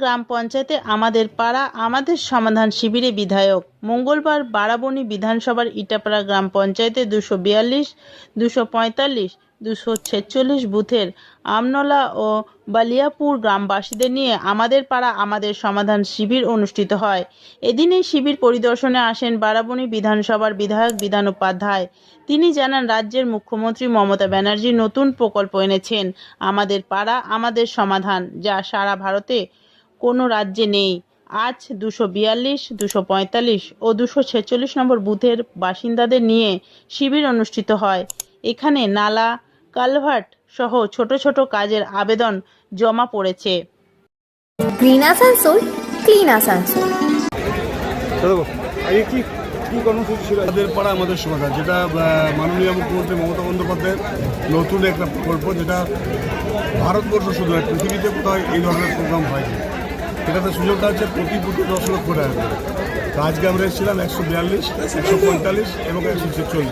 গ্রাম পঞ্চায়েতে আমাদের পাড়া, আমাদের সমাধান শিবিরে বিধায়ক। মঙ্গলবার বারাবণী বিধানসভার ইটাপাড়া গ্রাম পঞ্চায়েতে দুশো বিয়াল্লিশ, দুশো পঁয়তাল্লিশ, দুশো ছেচল্লিশ বুথের আমনলা ও বালিয়াপুর গ্রামবাসীদের নিয়ে আমাদের পাড়া, আমাদের সমাধান শিবির অনুষ্ঠিত হয়। এদিন এই শিবির পরিদর্শনে আসেন বারাবণী বিধানসভার বিধায়ক বিধান উপাধ্যায় তিনি জানান, রাজ্যের মুখ্যমন্ত্রী মমতা ব্যানার্জি নতুন প্রকল্প এনেছেন। আমাদের পাড়া, আমাদের সমাধান, যা সারা ভারতে কোনো রাজ্যে নেই। আজ দুশো বিয়াল্লিশ দুশো পঁয়তাল্লিশ ও দুশো ছেচল্লিশ নম্বর বুথের বাসিন্দাদের নিয়ে শিবির অনুষ্ঠিত হয়। এখানে নালা কালভার্ট সহ ছোট ছোট কাজের আবেদন জমা পড়েছে। Green Asansol clean Asansol. কি কি কর্মসূচি ছিল? আমাদের পাড়া আমাদের সমাধান যেটা মাননীয় মুখ্যমন্ত্রী মমতা বন্দ্যোপাধ্যায়ের নতুন একটা প্রকল্প যেটা ভারতবর্ষ শুধু পৃথিবীতে কোথাও এই ধরনের প্রোগ্রাম হয়নি। এটাতে সুযোগটা আছে প্রতি বুথে দশ লক্ষ টাকা করে। তো আজকে আমরা এসেছিলাম একশো বিয়াল্লিশ একশো পঁয়তাল্লিশ এবং একশো ছেচল্লিশ।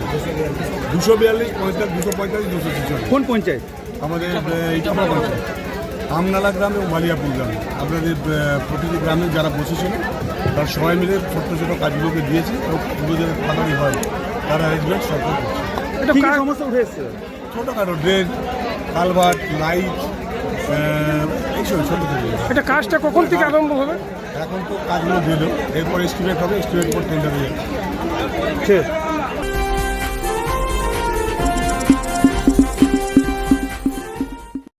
দুশো বিয়াল্লিশ পঁয়তাল্লিশ দুশো পঁয়তাল্লিশ দুশো ছেচল্লিশ। কোন পঞ্চায়েত? আমাদের ইটাপা পঞ্চায়েত। আমনালা গ্রাম এবং বালিয়াপুর গ্রামে। আপনাদের প্রতিটি গ্রামে যারা বসেছিল তার সবাই মিলে ছোট্ট ছোট কাজগুলোকে দিয়েছে এবং কাজগুলো যাতে তাড়াতাড়ি হয়। তার অ্যারেঞ্জমেন্ট সরকার করছে। এটা কি সমস্যা উঠে এসছে? ছোটোখাটো ড্রেন কালভার্ট লাইট এটা কাজটা কখন থেকে আরম্ভ হবে? এখন তো কাজগুলো দিল এরপর স্টুডেন্ট হবে স্টুডেন্ট পর টেন্ডার হয়ে যাবে। ঠিক।